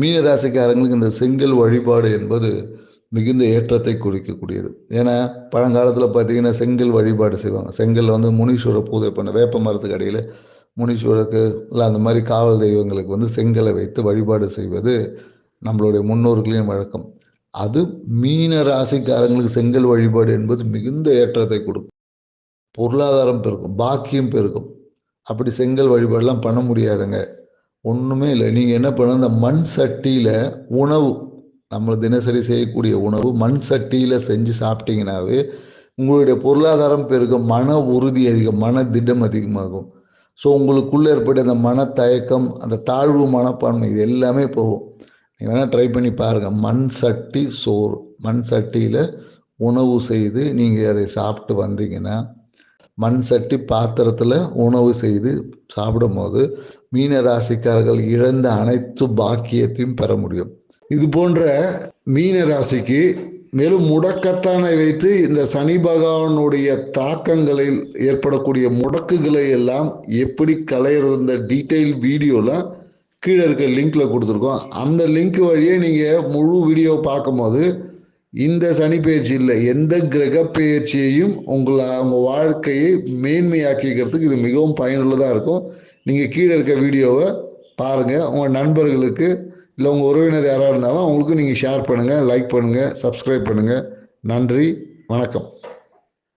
மீன ராசிக்காரங்களுக்கு இந்த செங்கல் வழிபாடு என்பது மிகுந்த ஏற்றத்தை குறிக்கக்கூடியது. ஏன்னா பழங்காலத்தில் பார்த்தீங்கன்னா செங்கல் வழிபாடு செய்வாங்க. செங்கல் வந்து முனீஸ்வரர் பூஜை பண்ண வேப்ப மரத்துக்கு அடியில் முனீஸ்வரருக்கு இல்லை அந்த மாதிரி காவல் தெய்வங்களுக்கு வந்து செங்கலை வைத்து வழிபாடு செய்வது நம்மளுடைய முன்னோர்களின் வழக்கம். அது மீன ராசிக்காரங்களுக்கு செங்கல் வழிபாடு என்பது மிகுந்த ஏற்றத்தை கொடுக்கும். பொருளாதாரம் பெருக்கும் பாக்கியம் பெருக்கும். அப்படி செங்கல் வழிபாடெல்லாம் பண்ண முடியாதுங்க. ஒன்றுமே இல்லை. நீங்கள் என்ன பண்ண இந்த மண் சட்டியில் உணவு நம்ம தினசரி செய்யக்கூடிய உணவு மண் சட்டியில் செஞ்சு சாப்பிட்டீங்கன்னாவே உங்களுடைய பொருளாதாரம் பெருக்கும் மன உறுதி அதிகம் மன திட்டம் அதிகமாகும். ஸோ உங்களுக்குள்ளே ஏற்பட்ட அந்த மன தயக்கம் அந்த தாழ்வு மனப்பான்மை இது எல்லாமே போகும். நீங்கள் வேணால் ட்ரை பண்ணி பாருங்கள் மண் சட்டி சோறு. மண் சட்டியில் உணவு செய்து நீங்கள் அதை சாப்பிட்டு வந்தீங்கன்னா மண் சட்டி பாத்திரத்தில் உணவு செய்து சாப்பிடும் போது மீன ராசிக்காரர்கள் இழந்த அனைத்து பாக்கியத்தையும் பெற முடியும். இது போன்ற மீன ராசிக்கு மேலும் முடக்கத்தானை வைத்து இந்த சனி பகவானுடைய தாக்கங்களில் ஏற்படக்கூடிய முடக்குகளை எல்லாம் எப்படி களையிறந்த டீட்டெயில் வீடியோலாம் கீழே இருக்க லிங்க்ல கொடுத்துருக்கோம். அந்த லிங்க் வழியே நீங்கள் முழு வீடியோ பார்க்கும்போது இந்த சனி பயிற்சி இல்லை. எந்த கிரக பயிற்சியையும் உங்களை அவங்க வாழ்க்கையை மேன்மையாக்கிக்கிறதுக்கு இது மிகவும் பயனுள்ளதாக இருக்கும். நீங்கள் கீழே இருக்க வீடியோவை பாருங்கள் உங்கள் நண்பர்களுக்கு இல்லை உங்கள் உறவினர் யாராக இருந்தாலும் அவங்களுக்கு நீங்கள் ஷேர் பண்ணுங்கள் லைக் பண்ணுங்கள் சப்ஸ்கிரைப் பண்ணுங்கள் நன்றி வணக்கம்.